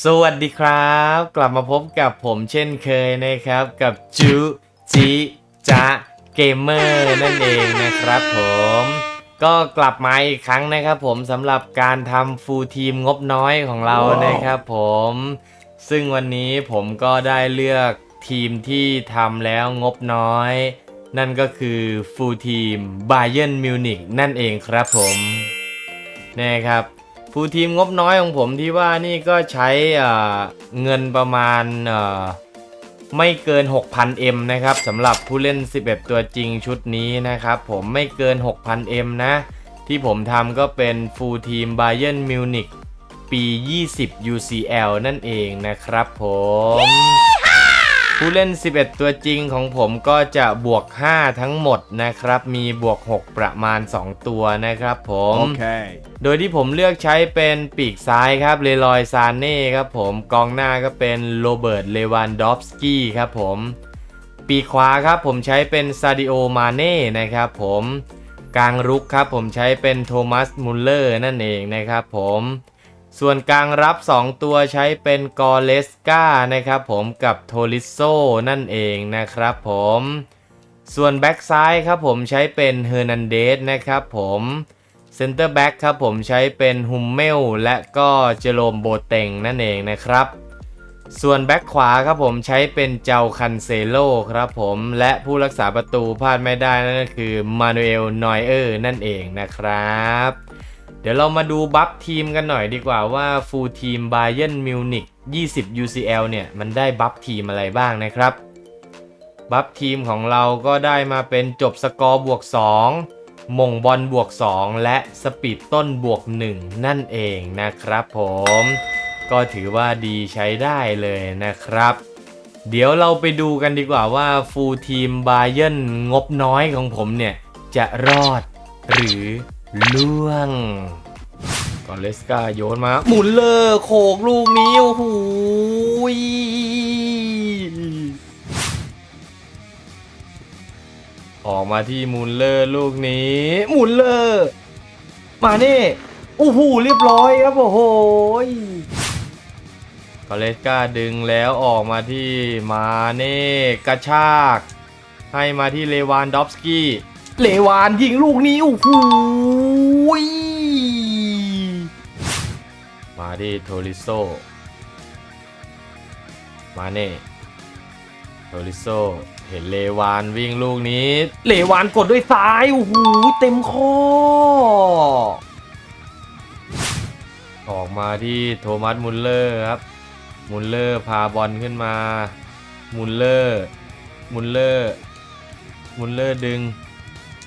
สวัสดีครับ กลับมาพบกับผมเช่นเคยนะครับกับจูจิจะเกมเมอร์นั่นเองนะครับผม ก็กลับมาอีกครั้งนะครับผมสำหรับการทำฟูลทีมงบน้อยของเรานะครับผม ซึ่งวันนี้ผมก็ได้เลือกทีมที่ทำแล้วงบน้อย นั่นก็คือฟูลทีม Bayern Munich นั่นเองครับผมนะครับ ฟูลทีมงบน้อยของผมที่ว่านี่ก็ใช้เงินประมาณไม่เกิน 6,000M นะครับสำหรับผู้เล่น 11 ตัวจริงชุดนี้นะครับ ผมไม่เกิน 6,000M นะ ที่ผมทำก็เป็นฟูลทีม Bayern Munich ปี 20 UCL นั่นเองนะครับผม ผู้เล่น 11 ตัวจริงของผมก็จะบวก 5 ทั้งหมดนะครับ มีบวก 6 ประมาณ 2 ตัวนะครับผม Okay. โดยที่ผมเลือกใช้เป็นปีกซ้ายครับเลลอยซานเน่ครับผมกองหน้าก็เป็นโรเบิร์ตเลวานดอฟสกี้ครับผม ปีกขวาครับผมใช้เป็นซาดิโอมาเน่นะครับผมกลางรุกครับผมใช้เป็นโทมัสมุลเลอร์นั่นเองนะครับผม ส่วนกลางรับ 2 ตัวใช้เป็นกอเลสกานะครับผมกับโทลิโซนั่นเองนะครับผมส่วนแบ็กซ้ายครับผมใช้เป็นเฮอร์นันเดสนะครับผมเซนเตอร์แบ็กครับผมใช้เป็นฮุมเมลและก็เจโรมโบเตงนั่นเองนะครับ ส่วนแบ็กขวาครับผมใช้เป็นเจ้าคันเซโลครับผมและผู้รักษาประตูพลาดไม่ได้นั่นก็คือมานูเอลนอยเออร์นั่นเองนะครับ เดี๋ยวเรามาดูบัฟทีมกันหน่อยดีกว่าว่าฟูลทีม Bayern Munich 20 UCL เนี่ย มันได้บัฟทีมอะไรบ้างนะครับ บัฟทีมของเราก็ได้มาเป็นจบสกอร์บวก 2 มงบอลบวก 2 และสปีดต้นบวก 1 นั่นเองนะครับผม ก็ถือว่าดีใช้ได้เลยนะครับ เดี๋ยวเราไปดูกันดีกว่าว่าฟูลทีม Bayern งบน้อยของผมเนี่ย จะรอดหรือ ล่วงกอนเลสกาโยนมา หมุนเลอร์โขกลูกนี้โอ้โหออกมาที่มูลเลอร์ลูกนี้หมุนเลอร์มาเน่โอ้โหเรียบร้อยครับโอ้โหกอเลสกาดึงแล้วออกมาที่มาเน่กระชาก ให้มาที่เลวานดอฟสกี้เลวานยิงลูกนี้โอ้โห มาที่โทริโซ มาเน่โทริโซ เห็นเลวานวิ่งลูกนี้ เลวานกดด้วยซ้าย โอ้โห เต็มข้อ ออกมาที่โทมัสมุลเลอร์ครับ มุลเลอร์พาบอลขึ้นมา มุลเลอร์ มุลเลอร์ มุลเลอร์ดึง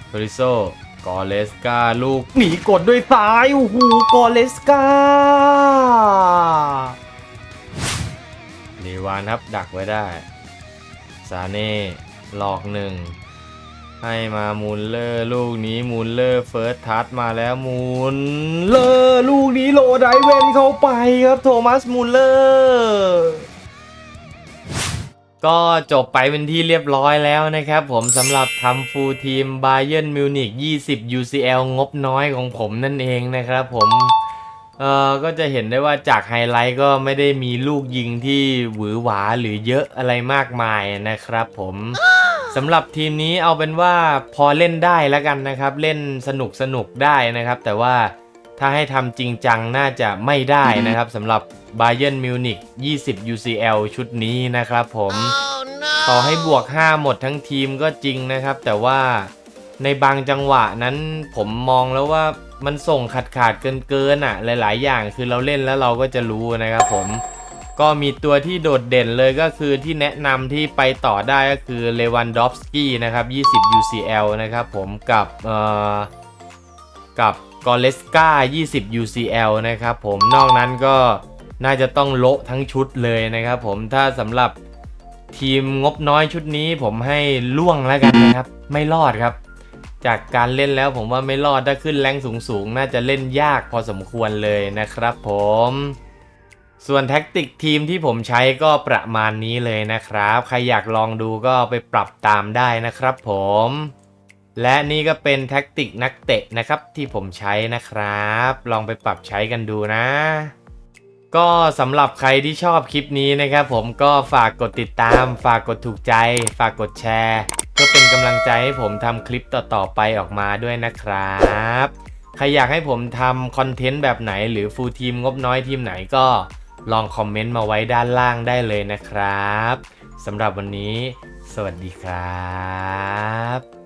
โทริโซ กอเลสกาลูกหนีกดด้วยซ้ายโอ้โหกอเลสกาลีวานครับดักไว้ได้ ซาเน่หลอกหนึ่ง ให้มามูลเลอร์ลูกนี้มูลเลอร์เฟิร์สทัชมาแล้วมูลเลอร์ลูกนี้โลไดเวนเข้าไปครับโทมัสมูลเลอร์ ก็จบไปเป็นที่เรียบร้อยแล้วนะครับผมสำหรับทำฟูลทีม Bayern Munich 20 UCL งบน้อยของผมนั่นเองนะครับผมเอ่อก็จะเห็นได้ว่าจากไฮไลท์ก็ไม่ได้มีลูกยิงที่หวือหวาหรือเยอะอะไรมากมายนะครับผมสำหรับทีมนี้เอาเป็นว่าพอเล่นได้แล้วกันนะครับ เล่นสนุกสนุกได้นะครับ แต่ว่า ถ้าให้ทำจริงจังน่าจะไม่ได้นะครับสำหรับ Bayern Munich 20 UCL ชุดนี้นะครับผมต่อให้บวก 5 หมดทั้งทีมก็จริงนะครับ แต่ว่าในบางจังหวะนั้นผมมองแล้วว่ามันส่งขาดขาดเกินเกินๆอะ หลาย ๆ อย่างคือเราเล่นแล้วเราก็จะรู้นะครับผมก็มีตัวที่โดดเด่นเลยก็คือที่แนะนำที่ไปต่อได้ก็คือเลวันดอฟสกี้นะครับ 20 UCL นะครับผมกับเอ่อ กับกอเลสกา20 UCL นะครับผมนอกนั้นก็น่าจะต้องโละทั้งชุดเลยนะครับผมถ้าสำหรับทีมงบน้อยชุดนี้ผมให้ล่วงแล้วกันนะครับ ไม่รอดครับ จากการเล่นแล้วผมว่าไม่รอดถ้าขึ้นแรงสูงๆ น่าจะเล่นยากพอสมควรเลยนะครับผมส่วนแท็กติกทีมที่ผมใช้ก็ประมาณนี้เลยนะครับ ใครอยากลองดูก็ไปปรับตามได้นะครับผม และนี่ก็เป็นแท็กติกนักเตะนะครับที่ผมใช้นะครับ ลองไปปรับใช้กันดูนะ ก็สำหรับใครที่ชอบคลิปนี้นะครับผมก็ฝากกดติดตาม ฝากกดถูกใจ ฝากกดแชร์ เพื่อเป็นกำลังใจให้ผมทำคลิปต่อๆไปออกมาด้วยนะครับใครอยากให้ผมทำคอนเทนต์แบบไหน หรือฟูลทีมงบน้อยทีมไหนก็ลองคอมเมนต์มาไว้ด้านล่างได้เลยนะครับสำหรับวันนี้ สวัสดีครับ